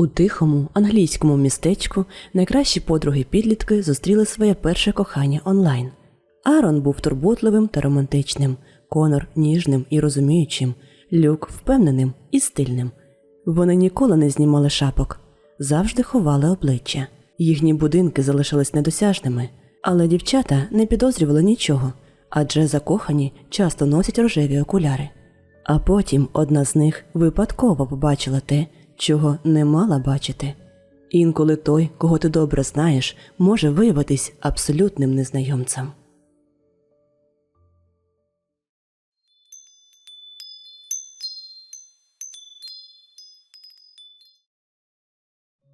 У тихому англійському містечку найкращі подруги підлітки зустріли своє перше кохання онлайн. Арон був турботливим та романтичним, Конор ніжним і розуміючим, Люк впевненим і стильним. Вони ніколи не знімали шапок, завжди ховали обличчя. Їхні будинки залишились недосяжними, але дівчата не підозрювали нічого, адже закохані часто носять рожеві окуляри. А потім одна з них випадково побачила те, чого не мала бачити. Інколи той, кого ти добре знаєш, може виявитись абсолютним незнайомцем.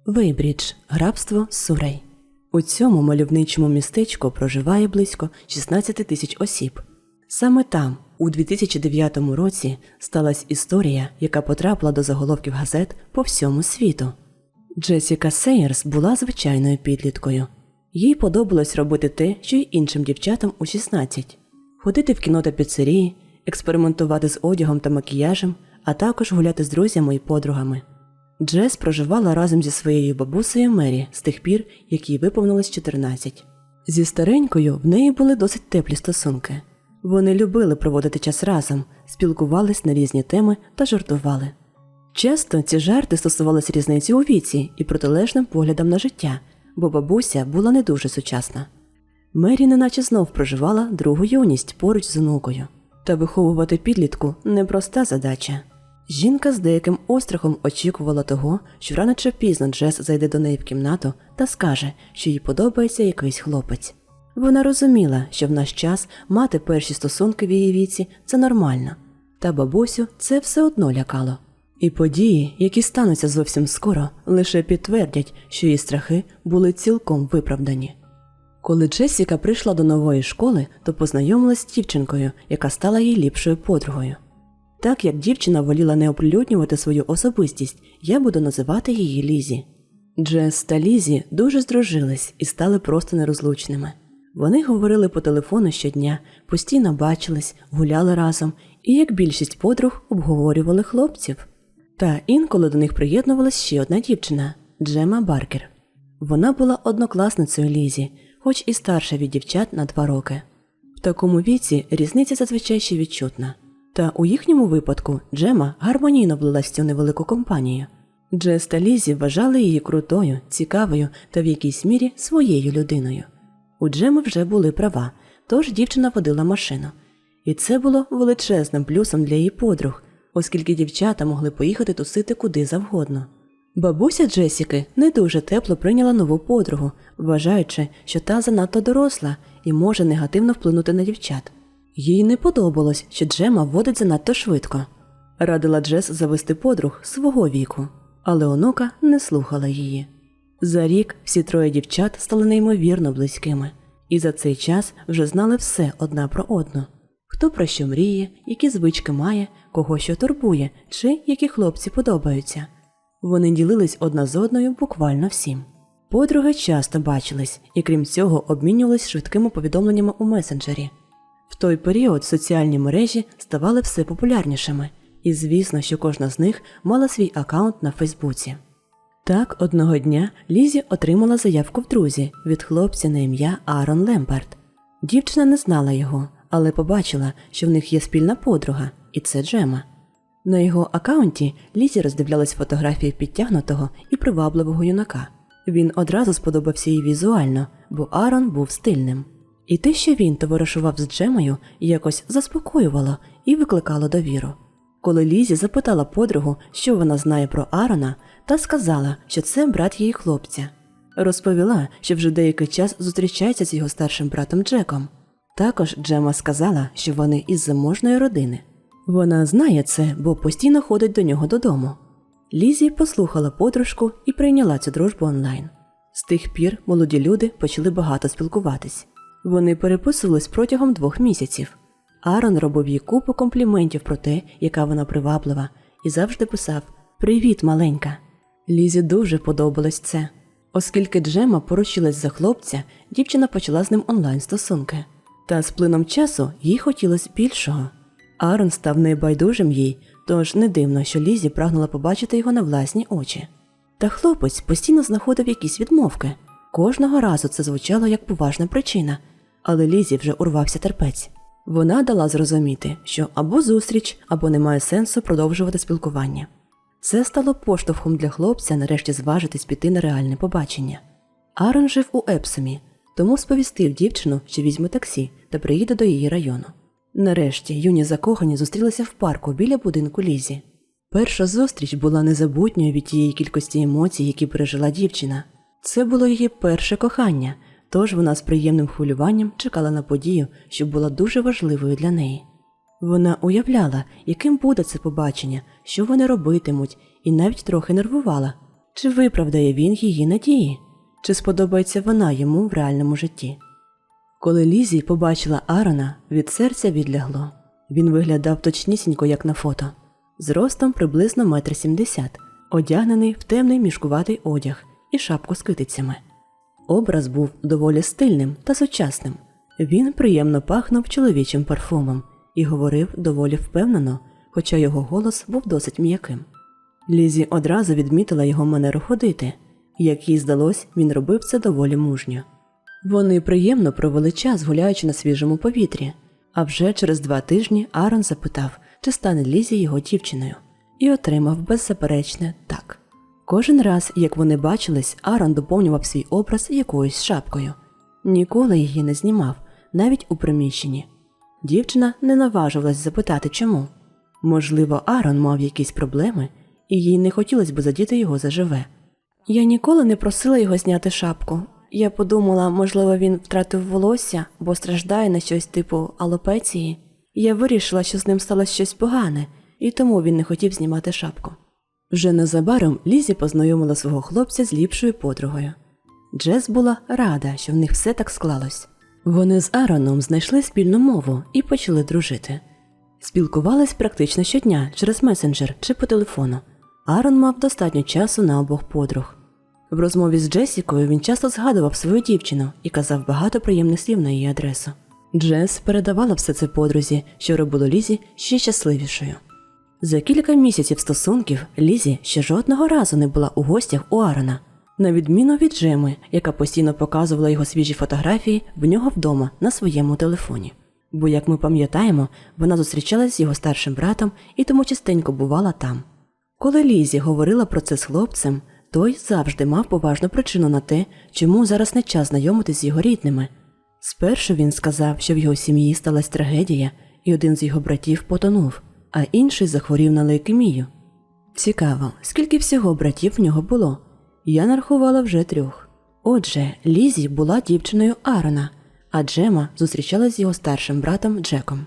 Вейбрідж грабство Сурей. У цьому мальовничому містечку проживає близько 16 тисяч осіб. Саме там, у 2009 році, сталася історія, яка потрапила до заголовків газет по всьому світу. Джесіка Сейерс була звичайною підліткою. Їй подобалось робити те, що й іншим дівчатам у 16. ходити в кіно та піцерії, експериментувати з одягом та макіяжем, а також гуляти з друзями і подругами. Джес проживала разом зі своєю бабусею Мері з тих пір, як їй виповнилось 14. Зі старенькою в неї були досить теплі стосунки. Вони любили проводити час разом, спілкувались на різні теми та жартували. Часто ці жарти стосувалися різниці у віці і протилежним поглядам на життя, бо бабуся була не дуже сучасна. Мері неначе знов проживала другу юність поруч з онукою. Та виховувати підлітку непроста задача. Жінка з деяким острахом очікувала того, що рано чи пізно Джес зайде до неї в кімнату та скаже, що їй подобається якийсь хлопець. Вона розуміла, що в наш час мати перші стосунки в її віці це нормально, та бабусю це все одно лякало. І події, які стануться зовсім скоро, лише підтвердять, що її страхи були цілком виправдані. Коли Джесіка прийшла до нової школи, то познайомилась з дівчинкою, яка стала їй ліпшою подругою. Так як дівчина воліла не оприлюднювати свою особистість, я буду називати її Лізі. Джес та Лізі дуже здружились і стали просто нерозлучними. Вони говорили по телефону щодня, постійно бачились, гуляли разом і, як більшість подруг, обговорювали хлопців. Та інколи до них приєднувалась ще одна дівчина Джема Баркер. Вона була однокласницею Лізі, хоч і старша від дівчат на два роки. В такому віці різниця зазвичай ще відчутна. Та у їхньому випадку Джема гармонійно влилась в цю невелику компанію. Джес та Лізі вважали її крутою, цікавою та в якійсь мірі своєю людиною. У Джеми вже були права, тож дівчина водила машину. І це було величезним плюсом для її подруг, оскільки дівчата могли поїхати тусити куди завгодно. Бабуся Джесіки не дуже тепло прийняла нову подругу, вважаючи, що та занадто доросла і може негативно вплинути на дівчат. Їй не подобалось, що Джема водить занадто швидко. Радила Джес завести подруг свого віку, але онука не слухала її. За рік всі троє дівчат стали неймовірно близькими, і за цей час вже знали все одна про одну: хто про що мріє, які звички має, кого що турбує, чи які хлопці подобаються. Вони ділились одна з одною буквально всім. Подруги часто бачились і, крім цього, обмінювались швидкими повідомленнями у месенджері. В той період соціальні мережі ставали все популярнішими, і звісно, що кожна з них мала свій аккаунт на Фейсбуці. Так, одного дня Лізі отримала заявку в друзі від хлопця на ім'я Аарон Лемпард. Дівчина не знала його, але побачила, що в них є спільна подруга, і це Джема. На його аккаунті Лізі роздивлялась фотографії підтягнутого і привабливого юнака. Він одразу сподобався їй візуально, бо Аарон був стильним. І те, що він товаришував з Джемою, якось заспокоювало і викликало довіру. Коли Лізі запитала подругу, що вона знає про Аарона, та сказала, що це брат її хлопця. Розповіла, що вже деякий час зустрічається з його старшим братом Джеком. Також Джема сказала, що вони із заможної родини. Вона знає це, бо постійно ходить до нього додому. Лізі послухала подружку і прийняла цю дружбу онлайн. З тих пір молоді люди почали багато спілкуватись. Вони переписувались протягом двох місяців. Аарон робив їй купу компліментів про те, яка вона приваблива, і завжди писав Привіт, маленька. Лізі дуже подобалось це. Оскільки Джема поручилась за хлопця, дівчина почала з ним онлайн стосунки. Та з плином часу їй хотілося більшого. Аарон став небайдужим їй, тож не дивно, що Лізі прагнула побачити його на власні очі. Та хлопець постійно знаходив якісь відмовки. Кожного разу це звучало як поважна причина, але Лізі вже урвався терпець. Вона дала зрозуміти, що або зустріч, або немає сенсу продовжувати спілкування. Це стало поштовхом для хлопця нарешті зважитись піти на реальне побачення. Арон жив у Епсомі, тому сповістив дівчину, що візьме таксі та приїде до її району. Нарешті юні закохані зустрілися в парку біля будинку Лізі. Перша зустріч була незабутньою від тієї кількості емоцій, які пережила дівчина. Це було її перше кохання, тож вона з приємним хвилюванням чекала на подію, що була дуже важливою для неї. Вона уявляла, яким буде це побачення, що вони робитимуть, і навіть трохи нервувала, чи виправдає він її надії, чи сподобається вона йому в реальному житті. Коли Лізі побачила Арона, від серця відлягло. Він виглядав точнісінько, як на фото, зростом приблизно метр сімдесят, одягнений в темний мішкуватий одяг і шапку з китицями. Образ був доволі стильним та сучасним. Він приємно пахнув чоловічим парфумом і говорив доволі впевнено, хоча його голос був досить м'яким. Лізі одразу відмітила його манеру ходити, як їй здалось, він робив це доволі мужньо. Вони приємно провели час, гуляючи на свіжому повітрі. А вже через два тижні Арон запитав, чи стане Лізі його дівчиною, і отримав беззаперечне так. Кожен раз, як вони бачились, Арон доповнював свій образ якоюсь шапкою. Ніколи її не знімав, навіть у приміщенні. Дівчина не наважувалась запитати чому. Можливо, Арон мав якісь проблеми, і їй не хотілося б задіти його заживе. Я ніколи не просила його зняти шапку. Я подумала, можливо, він втратив волосся, бо страждає на щось типу алопеції. Я вирішила, що з ним сталося щось погане, і тому він не хотів знімати шапку. Вже незабаром Лізі познайомила свого хлопця з ліпшою подругою. Джес була рада, що в них все так склалось. Вони з Ароном знайшли спільну мову і почали дружити. Спілкувались практично щодня через месенджер чи по телефону. Арон мав достатньо часу на обох подруг. В розмові з Джесікою він часто згадував свою дівчину і казав багато приємних слів на її адресу. Джес передавала все це подрузі, що робило Лізі ще щасливішою. За кілька місяців стосунків Лізі ще жодного разу не була у гостях у Арона, на відміну від Джеми, яка постійно показувала його свіжі фотографії в нього вдома на своєму телефоні. Бо, як ми пам'ятаємо, вона зустрічалась з його старшим братом і тому частенько бувала там. Коли Лізі говорила про це з хлопцем, той завжди мав поважну причину на те, чому зараз не час знайомитись з його рідними. Спершу він сказав, що в його сім'ї сталася трагедія, і один з його братів потонув, а інший захворів на лейкемію. Цікаво, скільки всього братів в нього було. Я нарахувала вже трьох. Отже, Лізі була дівчиною Арона, а Джема зустрічалась з його старшим братом Джеком.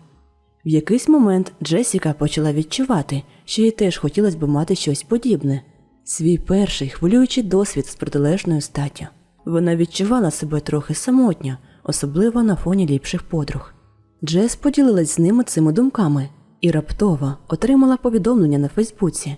В якийсь момент Джесіка почала відчувати, що їй теж хотілося б мати щось подібне свій перший хвилюючий досвід з протилежною статтю. Вона відчувала себе трохи самотньо, особливо на фоні ліпших подруг. Джес поділилась з ними цими думками і раптово отримала повідомлення на Фейсбуці.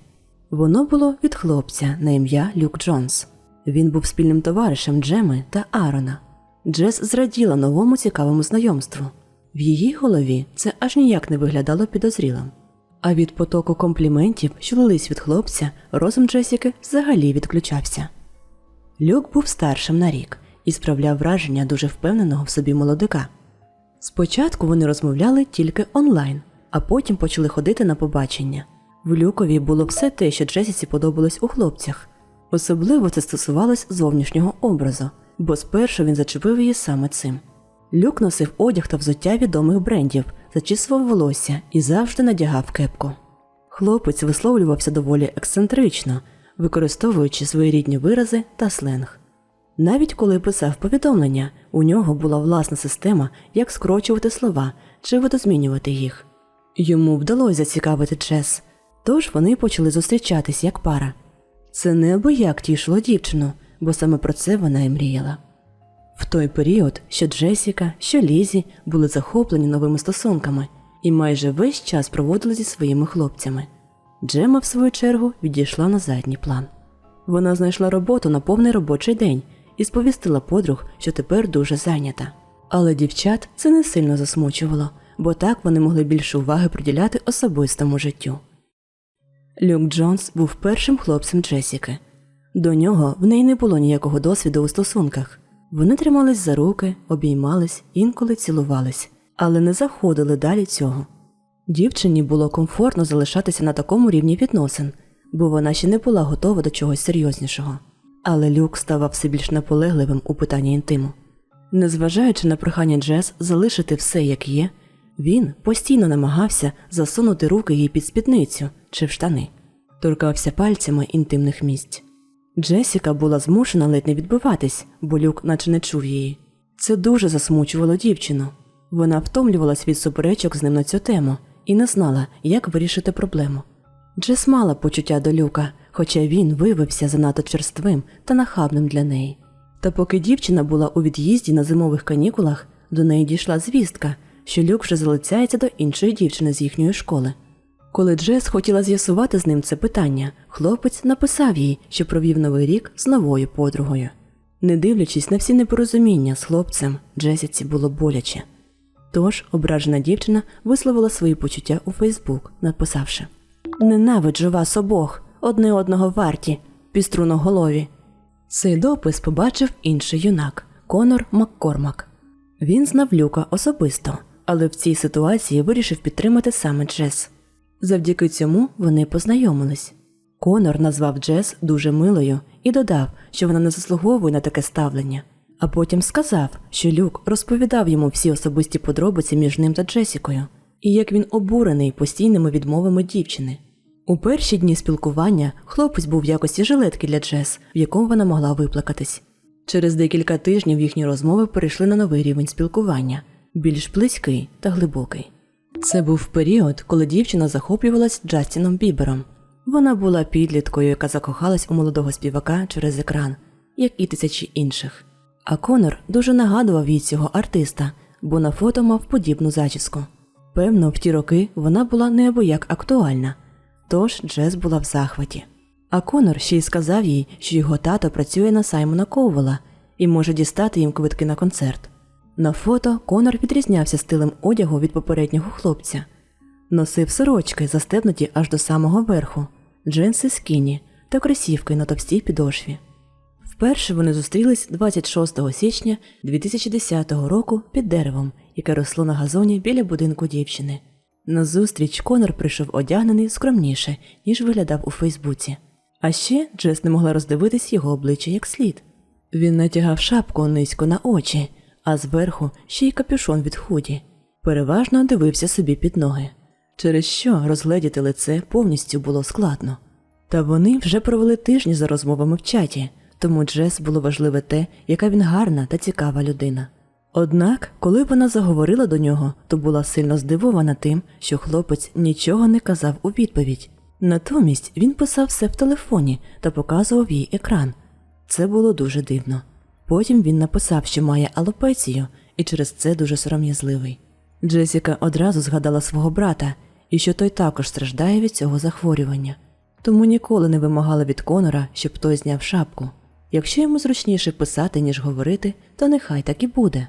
Воно було від хлопця на ім'я Люк Джонс. Він був спільним товаришем Джеми та Арона. Джес зраділа новому цікавому знайомству. В її голові це аж ніяк не виглядало підозрілим. А від потоку компліментів, що лились від хлопця, розум Джесіки взагалі відключався. Люк був старшим на рік і справляв враження дуже впевненого в собі молодика. Спочатку вони розмовляли тільки онлайн, а потім почали ходити на побачення. В Люкові було все те, що Джесіці подобалось у хлопцях. Особливо це стосувалось зовнішнього образу, бо спершу він зачепив її саме цим. Люк носив одяг та взуття відомих брендів, зачісував волосся і завжди надягав кепку. Хлопець висловлювався доволі ексцентрично, використовуючи свої рідні вирази та сленг. Навіть коли писав повідомлення, у нього була власна система, як скорочувати слова чи видозмінювати їх. Йому вдалося зацікавити Джес, тож вони почали зустрічатись як пара. Це неабияк тішило дівчину, бо саме про це вона і мріяла. В той період, що Джесіка, що Лізі були захоплені новими стосунками і майже весь час проводили зі своїми хлопцями. Джема, в свою чергу, відійшла на задній план. Вона знайшла роботу на повний робочий день і сповістила подруг, що тепер дуже зайнята. Але дівчат це не сильно засмучувало, бо так вони могли більше уваги приділяти особистому життю. Люк Джонс був першим хлопцем Джесіки. До нього в неї не було ніякого досвіду у стосунках. Вони тримались за руки, обіймались, інколи цілувались, але не заходили далі цього. Дівчині було комфортно залишатися на такому рівні відносин, бо вона ще не була готова до чогось серйознішого. Але Люк ставав все більш наполегливим у питанні інтиму. Незважаючи на прохання Джес залишити все як є, він постійно намагався засунути руки їй під спідницю чи в штани, торкався пальцями інтимних місць. Джесіка була змушена ледь не відбиватись, бо люк наче не чув її. Це дуже засмучувало дівчину. Вона втомлювалась від суперечок з ним на цю тему і не знала, як вирішити проблему. Джес мала почуття до люка, хоча він виявився занадто черствим та нахабним для неї. Та поки дівчина була у від'їзді на зимових канікулах, до неї дійшла звістка, що люк вже залицяється до іншої дівчини з їхньої школи. Коли Джес хотіла з'ясувати з ним це питання, хлопець написав їй, що провів новий рік з новою подругою. Не дивлячись на всі непорозуміння з хлопцем, Джесіці було боляче. Тож ображена дівчина висловила свої почуття у Фейсбук, написавши Ненавиджу вас обох, одне одного варті, піструноголові. Цей допис побачив інший юнак Конор Маккормак. Він знав Люка особисто, але в цій ситуації вирішив підтримати саме Джес. Завдяки цьому вони познайомились. Конор назвав Джес дуже милою і додав, що вона не заслуговує на таке ставлення. А потім сказав, що Люк розповідав йому всі особисті подробиці між ним та Джесікою, і як він обурений постійними відмовами дівчини. У перші дні спілкування хлопець був в якості жилетки для Джес, в якому вона могла виплакатись. Через декілька тижнів їхні розмови перейшли на новий рівень спілкування, більш близький та глибокий. Це був період, коли дівчина захоплювалась Джастіном Бібером. Вона була підліткою, яка закохалась у молодого співака через екран, як і тисячі інших. А Конор дуже нагадував їй цього артиста, бо на фото мав подібну зачіску. Певно, в ті роки вона була неабияк актуальна, тож Джес була в захваті. А Конор ще й сказав їй, що його тато працює на Саймона Ковела і може дістати їм квитки на концерт. На фото Конор відрізнявся стилем одягу від попереднього хлопця. Носив сорочки, застебнуті аж до самого верху, джинси скіні та кросівки на товстій підошві. Вперше вони зустрілись 26 січня 2010 року під деревом, яке росло на газоні біля будинку дівчини. На зустріч Конор прийшов одягнений скромніше, ніж виглядав у Фейсбуці. А ще Джес не могла роздивитись його обличчя як слід. Він натягав шапку низько на очі, а зверху ще й капюшон від худі. Переважно дивився собі під ноги, через що розгледіти лице повністю було складно. Та вони вже провели тижні за розмовами в чаті, тому Джес було важливе те, яка він гарна та цікава людина. Однак, коли вона заговорила до нього, то була сильно здивована тим, що хлопець нічого не казав у відповідь. Натомість він писав все в телефоні та показував їй екран. Це було дуже дивно. Потім він написав, що має алопецію, і через це дуже сором'язливий. Джесіка одразу згадала свого брата і що той також страждає від цього захворювання, тому ніколи не вимагала від Конора, щоб той зняв шапку. Якщо йому зручніше писати, ніж говорити, то нехай так і буде.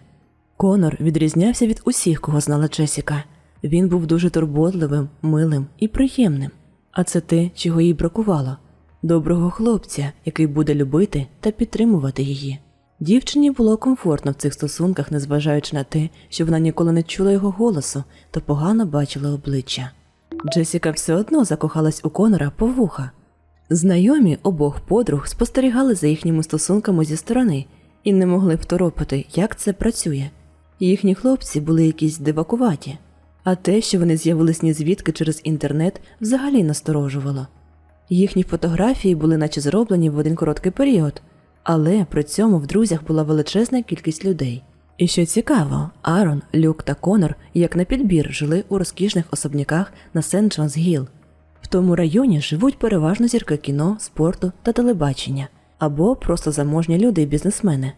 Конор відрізнявся від усіх, кого знала Джесіка. Він був дуже турботливим, милим і приємним. А це те, чого їй бракувало доброго хлопця, який буде любити та підтримувати її. Дівчині було комфортно в цих стосунках, незважаючи на те, що вона ніколи не чула його голосу та погано бачила обличчя. Джесіка все одно закохалась у Конора по вуха. Знайомі обох подруг спостерігали за їхніми стосунками зі сторони і не могли второпити, як це працює. Їхні хлопці були якісь дивакуваті, а те, що вони з'явились ні звідки через інтернет, взагалі насторожувало. Їхні фотографії були наче зроблені в один короткий період, але при цьому в друзях була величезна кількість людей. І що цікаво, Арон, Люк та Конор, як на підбір, жили у розкішних особняках на сент джонс гіл В тому районі живуть переважно зірки кіно, спорту та телебачення, або просто заможні люди і бізнесмени.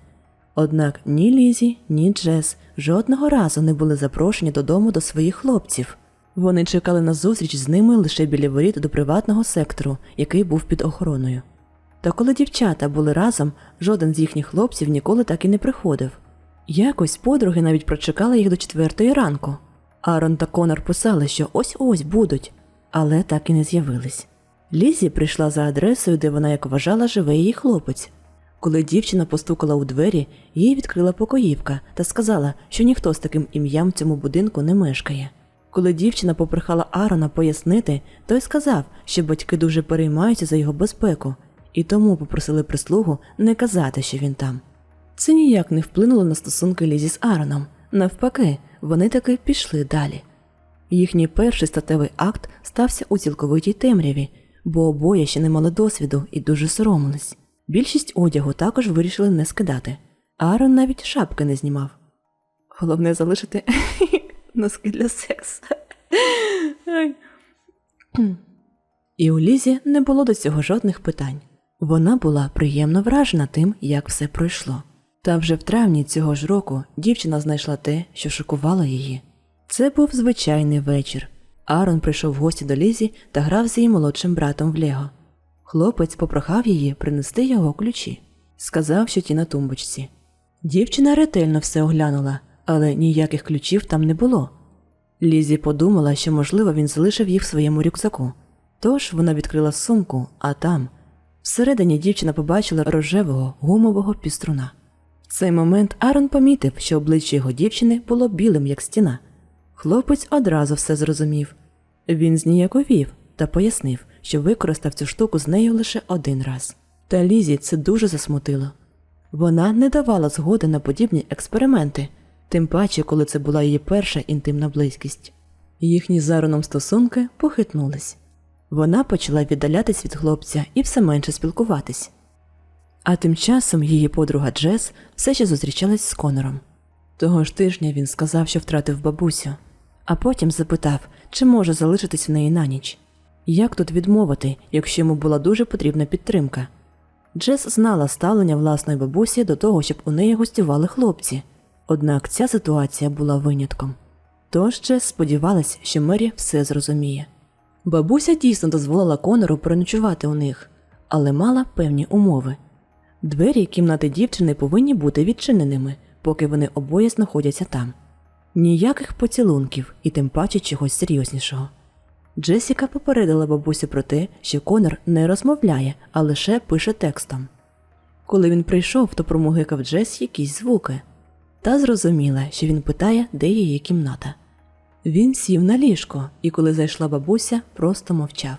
Однак ні Лізі, ні Джес жодного разу не були запрошені додому до своїх хлопців. Вони чекали на зустріч з ними лише біля воріт до приватного сектору, який був під охороною. Та коли дівчата були разом, жоден з їхніх хлопців ніколи так і не приходив. Якось подруги навіть прочекали їх до четвертої ранку. Арон та Конор писали, що ось ось будуть, але так і не з'явились. Лізі прийшла за адресою, де вона, як вважала, живе її хлопець. Коли дівчина постукала у двері, їй відкрила покоївка та сказала, що ніхто з таким ім'ям в цьому будинку не мешкає. Коли дівчина попрохала Арона пояснити, той сказав, що батьки дуже переймаються за його безпеку, і тому попросили прислугу не казати, що він там. Це ніяк не вплинуло на стосунки Лізі з Ароном. Навпаки, вони таки пішли далі. Їхній перший статевий акт стався у цілковитій темряві, бо обоє ще не мали досвіду і дуже соромились. Більшість одягу також вирішили не скидати. Аарон навіть шапки не знімав. Головне залишити носки для сексу. І у Лізі не було до цього жодних питань. Вона була приємно вражена тим, як все пройшло. Та вже в травні цього ж року дівчина знайшла те, що шокувало її. Це був звичайний вечір. Аарон прийшов в гості до Лізі та грав з її молодшим братом в Лего. Хлопець попрохав її принести його ключі. Сказав, що ті на тумбочці. Дівчина ретельно все оглянула, але ніяких ключів там не було. Лізі подумала, що, можливо, він залишив їх в своєму рюкзаку. Тож вона відкрила сумку, а там всередині дівчина побачила рожевого гумового піструна. В цей момент Арон помітив, що обличчя його дівчини було білим, як стіна. Хлопець одразу все зрозумів. Він зніяковів та пояснив, що використав цю штуку з нею лише один раз. Та Лізі це дуже засмутило. Вона не давала згоди на подібні експерименти, тим паче, коли це була її перша інтимна близькість. Їхні з Ароном стосунки похитнулись. Вона почала віддалятись від хлопця і все менше спілкуватись. А тим часом її подруга Джес все ще зустрічалась з Конором. Того ж тижня він сказав, що втратив бабусю, а потім запитав, чи може залишитись в неї на ніч. Як тут відмовити, якщо йому була дуже потрібна підтримка? Джес знала ставлення власної бабусі до того, щоб у неї гостювали хлопці, однак ця ситуація була винятком. Тож Джес сподівалась, що Мері все зрозуміє. Бабуся дійсно дозволила Конору переночувати у них, але мала певні умови. Двері кімнати дівчини повинні бути відчиненими, поки вони обоє знаходяться там. Ніяких поцілунків і тим паче чогось серйознішого. Джесіка попередила бабусю про те, що Конор не розмовляє, а лише пише текстом. Коли він прийшов, то промугикав Джес якісь звуки, та зрозуміла, що він питає, де її кімната. Він сів на ліжко, і коли зайшла бабуся, просто мовчав.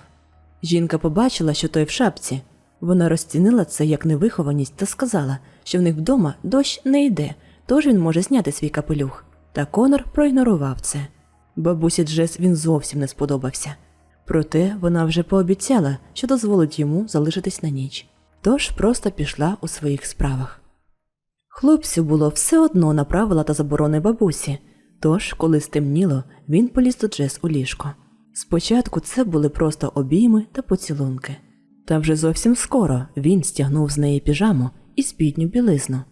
Жінка побачила, що той в шапці. Вона розцінила це як невихованість та сказала, що в них вдома дощ не йде, тож він може зняти свій капелюх. Та Конор проігнорував це. Бабусі Джес він зовсім не сподобався. Проте вона вже пообіцяла, що дозволить йому залишитись на ніч, тож просто пішла у своїх справах. Хлопцю було все одно на правила та заборони бабусі, тож, коли стемніло, він поліз до Джес у ліжко. Спочатку це були просто обійми та поцілунки. Та вже зовсім скоро він стягнув з неї піжаму і спідню білизну.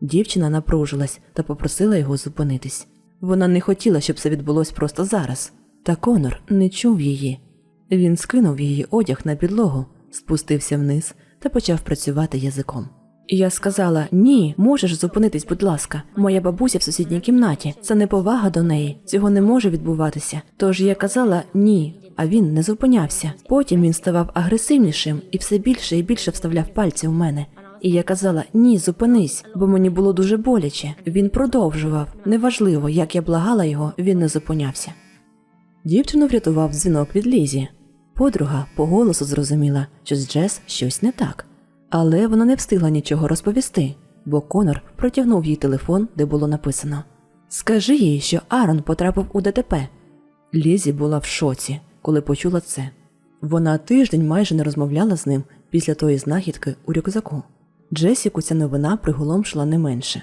Дівчина напружилась та попросила його зупинитись. Вона не хотіла, щоб це відбулось просто зараз. Та Конор не чув її. Він скинув її одяг на підлогу, спустився вниз та почав працювати язиком. Я сказала: ні, можеш зупинитись, будь ласка. Моя бабуся в сусідній кімнаті. Це неповага до неї. Цього не може відбуватися. Тож я казала ні, а він не зупинявся. Потім він ставав агресивнішим і все більше і більше вставляв пальці у мене. І я казала ні, зупинись, бо мені було дуже боляче. Він продовжував. Неважливо, як я благала його, він не зупинявся. Дівчину врятував дзвінок від Лізі. Подруга по голосу зрозуміла, що з Джес щось не так, але вона не встигла нічого розповісти, бо Конор протягнув їй телефон, де було написано: Скажи їй, що Аарон потрапив у ДТП. Лізі була в шоці, коли почула це. Вона тиждень майже не розмовляла з ним після тої знахідки у рюкзаку. Джесіку ця новина приголомшила не менше.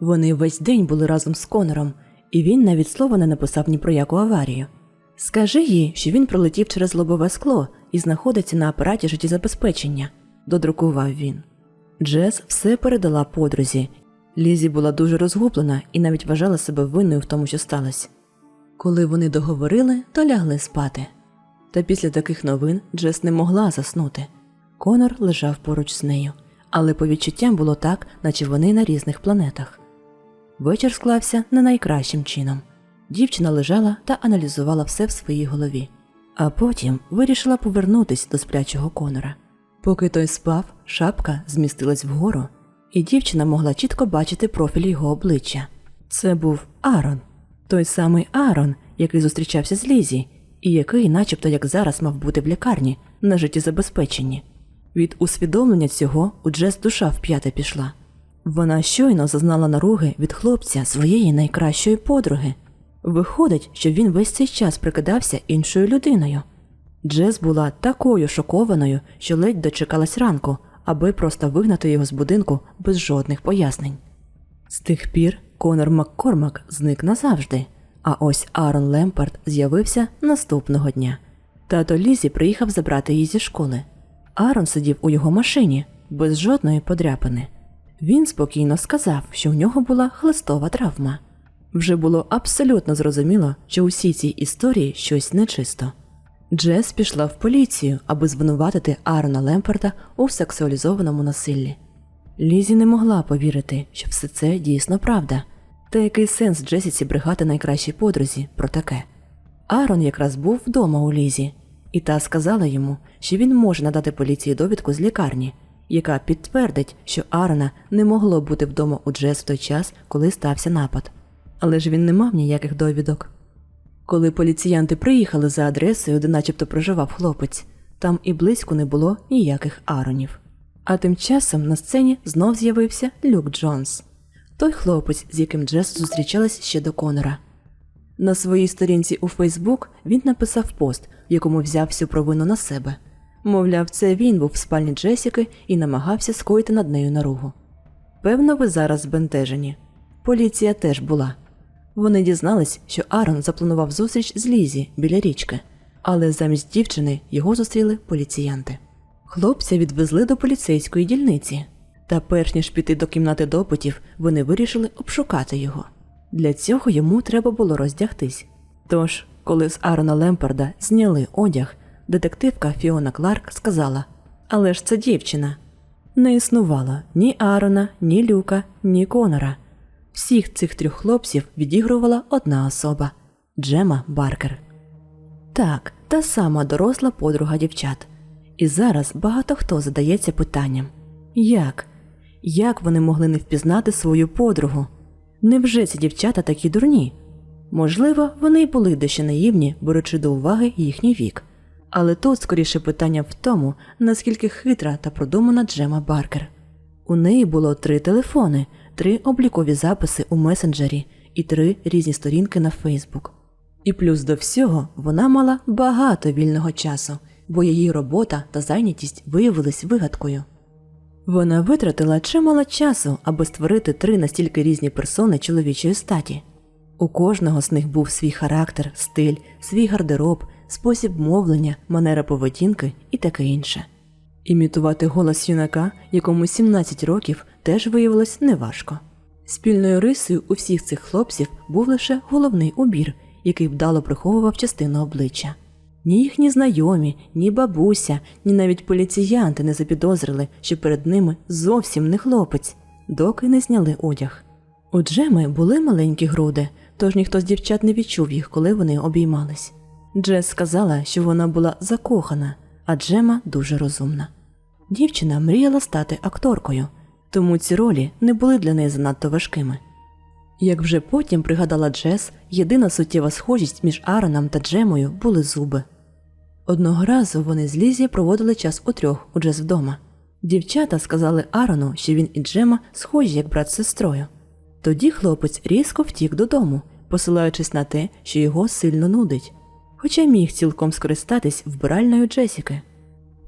Вони весь день були разом з Конором, і він навіть слова не написав ні про яку аварію. Скажи їй, що він пролетів через лобове скло і знаходиться на апараті життєзабезпечення, додрукував він. Джес все передала подрузі. Лізі була дуже розгублена і навіть вважала себе винною в тому, що сталося. Коли вони договорили, то лягли спати. Та після таких новин Джес не могла заснути. Конор лежав поруч з нею, але по відчуттям було так, наче вони на різних планетах. Вечір склався не найкращим чином. Дівчина лежала та аналізувала все в своїй голові. а потім вирішила повернутись до сплячого Конора. Поки той спав, шапка змістилась вгору, і дівчина могла чітко бачити профіль його обличчя. Це був Арон, той самий Арон, який зустрічався з Лізі, і який, начебто, як зараз, мав бути в лікарні на життєзабезпеченні. Від усвідомлення цього у Джес душа вп'яте пішла. Вона щойно зазнала наруги від хлопця своєї найкращої подруги. Виходить, що він весь цей час прикидався іншою людиною. Джес була такою шокованою, що ледь дочекалась ранку, аби просто вигнати його з будинку без жодних пояснень. З тих пір Конор Маккормак зник назавжди, а ось Аарон Лемпард з'явився наступного дня. Тато Лізі приїхав забрати її зі школи. Аарон сидів у його машині без жодної подряпини. Він спокійно сказав, що в нього була хлистова травма. Вже було абсолютно зрозуміло, що у всій цій історії щось нечисто. Джес пішла в поліцію, аби звинуватити Аарона Лемпарда у сексуалізованому насиллі. Лізі не могла повірити, що все це дійсно правда. Та який сенс Джесіці брехати найкращій подрузі про таке? Аарон якраз був вдома у Лізі, і та сказала йому, що він може надати поліції довідку з лікарні, яка підтвердить, що Аарона не могло бути вдома у Джес в той час, коли стався напад. Але ж він не мав ніяких довідок. Коли поліціянти приїхали за адресою, де начебто проживав хлопець, там і близько не було ніяких Ааронів. А тим часом на сцені знов з'явився Люк Джонс, той хлопець, з яким Джес зустрічалась ще до Конора. На своїй сторінці у Фейсбук він написав пост, в якому взяв всю провину на себе. Мовляв, це він був в спальні Джесіки і намагався скоїти над нею наругу. Певно, ви зараз збентежені. Поліція теж була. Вони дізнались, що Аарон запланував зустріч з Лізі біля річки, але замість дівчини його зустріли поліціянти. Хлопця відвезли до поліцейської дільниці, та перш ніж піти до кімнати допитів, вони вирішили обшукати його. Для цього йому треба було роздягтись. Тож, коли з Аарона Лемпарда зняли одяг, детективка Фіона Кларк сказала: Але ж це дівчина. Не існувало ні Аарона, ні Люка, ні Конора. Всіх цих трьох хлопців відігрувала одна особа Джема Баркер. Так, та сама доросла подруга дівчат. І зараз багато хто задається питанням: як? Як вони могли не впізнати свою подругу? Невже ці дівчата такі дурні? Можливо, вони й були дещо наївні, беручи до уваги їхній вік. Але тут скоріше питання в тому, наскільки хитра та продумана Джема Баркер. У неї було три телефони, три облікові записи у месенджері і три різні сторінки на Фейсбук. І плюс до всього вона мала багато вільного часу, бо її робота та зайнятість виявились вигадкою. Вона витратила чимало часу, аби створити три настільки різні персони чоловічої статі. У кожного з них був свій характер, стиль, свій гардероб, спосіб мовлення, манера поведінки і таке інше. Імітувати голос юнака, якому 17 років, теж виявилось неважко. Спільною рисою у всіх цих хлопців був лише головний убір, який вдало приховував частину обличчя. Ні їхні знайомі, ні бабуся, ні навіть поліціянти не запідозрили, що перед ними зовсім не хлопець, доки не зняли одяг. У Джеми були маленькі груди, тож ніхто з дівчат не відчув їх, коли вони обіймались. Джес сказала, що вона була закохана, а Джема дуже розумна. Дівчина мріяла стати акторкою, тому ці ролі не були для неї занадто важкими. Як вже потім пригадала Джес, єдина суттєва схожість між Аароном та Джемою були зуби. Одного разу вони з Лізі проводили час утрьох у Джес вдома. Дівчата сказали Аарону, що він і Джема схожі як брат з сестрою. Тоді хлопець різко втік додому, посилаючись на те, що його сильно нудить, хоча міг цілком скористатись вбиральною Джесіки.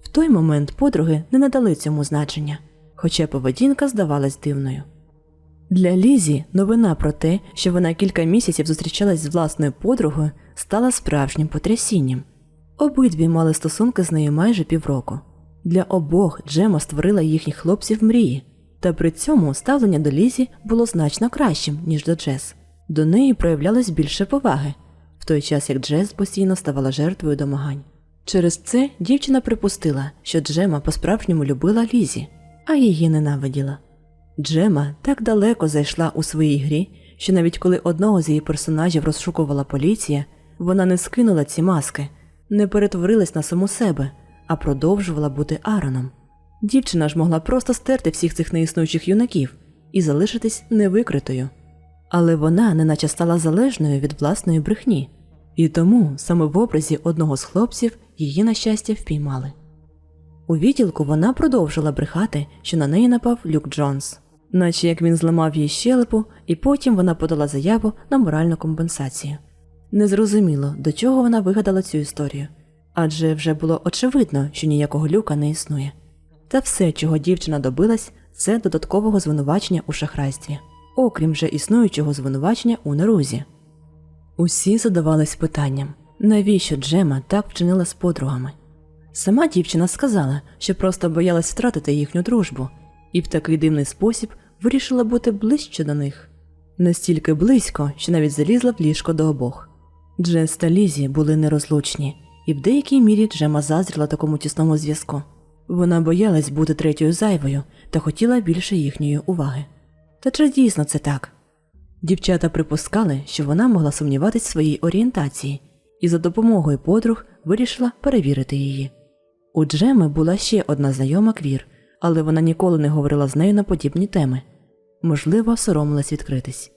В той момент подруги не надали цьому значення, хоча поведінка здавалась дивною. Для Лізі новина про те, що вона кілька місяців зустрічалась з власною подругою, стала справжнім потрясінням. Обидві мали стосунки з нею майже півроку. Для обох Джема створила їхніх хлопців мрії, та при цьому ставлення до Лізі було значно кращим, ніж до Джес. До неї проявлялось більше поваги, в той час як Джес постійно ставала жертвою домагань. Через це дівчина припустила, що Джема по-справжньому любила Лізі, а її ненавиділа. Джема так далеко зайшла у своїй грі, що навіть коли одного з її персонажів розшукувала поліція, вона не скинула ці маски, не перетворилась на саму себе, а продовжувала бути Аароном. Дівчина ж могла просто стерти всіх цих неіснуючих юнаків і залишитись невикритою. Але вона неначе стала залежною від власної брехні, і тому саме в образі одного з хлопців її, на щастя, впіймали. У відділку вона продовжила брехати, що на неї напав Люк Джонс, наче як він зламав їй щелепу, і потім вона подала заяву на моральну компенсацію. Незрозуміло, до чого вона вигадала цю історію, адже вже було очевидно, що ніякого люка не існує. Та все, чого дівчина добилась, це додаткового звинувачення у шахрайстві, окрім вже існуючого звинувачення у нарузі. Усі задавались питанням, навіщо Джема так вчинила з подругами. Сама дівчина сказала, що просто боялась втратити їхню дружбу, і в такий дивний спосіб вирішила бути ближче до них. Настільки близько, що навіть залізла в ліжко до обох. Джес та Лізі були нерозлучні, і в деякій мірі Джема заздріла такому тісному зв'язку. Вона боялась бути третьою зайвою та хотіла більше їхньої уваги. Та чи дійсно це так? Дівчата припускали, що вона могла сумніватись в своїй орієнтації, і за допомогою подруг вирішила перевірити її. У Джеми була ще одна знайома квір, але вона ніколи не говорила з нею на подібні теми. Можливо, соромилась відкритись.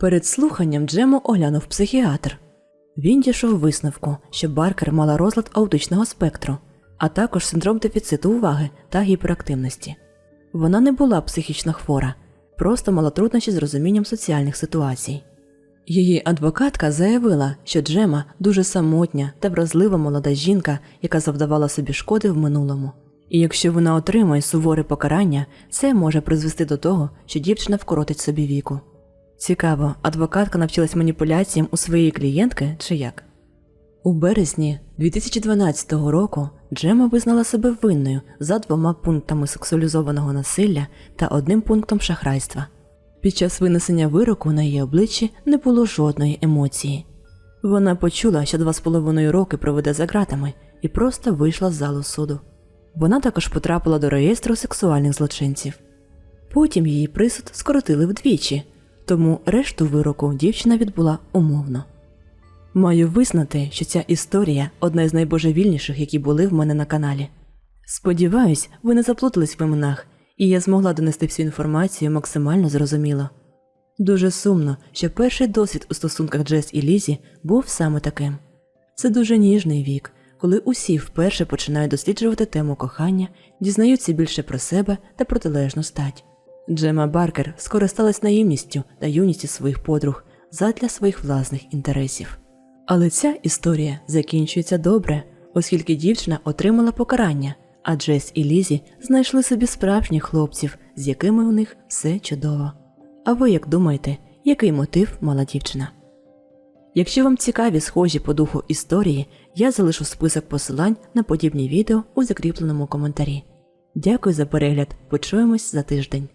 Перед слуханням Джему оглянув психіатр. Він дійшов висновку, що Баркер мала розлад аутичного спектру, а також синдром дефіциту уваги та гіперактивності. Вона не була психічно хвора, просто мала труднощі з розумінням соціальних ситуацій. Її адвокатка заявила, що Джема дуже самотня та вразлива молода жінка, яка завдавала собі шкоди в минулому. І якщо вона отримує суворе покарання, це може призвести до того, що дівчина вкоротить собі віку. Цікаво, адвокатка навчилась маніпуляціям у своєї клієнтки чи як? У березні 2012 року Джема визнала себе винною за двома пунктами сексуалізованого насилля та одним пунктом шахрайства. Під час винесення вироку на її обличчі не було жодної емоції. Вона почула, що два з половиною роки проведе за ґратами і просто вийшла з залу суду. Вона також потрапила до реєстру сексуальних злочинців. Потім її присуд скоротили вдвічі, тому решту вироку дівчина відбула умовно. Маю визнати, що ця історія одна з найбожевільніших, які були в мене на каналі. Сподіваюсь, ви не заплутались в іменах, і я змогла донести всю інформацію максимально зрозуміло. Дуже сумно, що перший досвід у стосунках Джес і Лізі був саме таким. Це дуже ніжний вік, коли усі вперше починають досліджувати тему кохання, дізнаються більше про себе та протилежну стать. Джема Баркер скористалась наївністю та юністю своїх подруг задля своїх власних інтересів. Але ця історія закінчується добре, оскільки дівчина отримала покарання, а Джес і Лізі знайшли собі справжніх хлопців, з якими у них все чудово. А ви як думаєте, який мотив мала дівчина? Якщо вам цікаві схожі по духу історії, я залишу список посилань на подібні відео у закріпленому коментарі. Дякую за перегляд, почуємось за тиждень.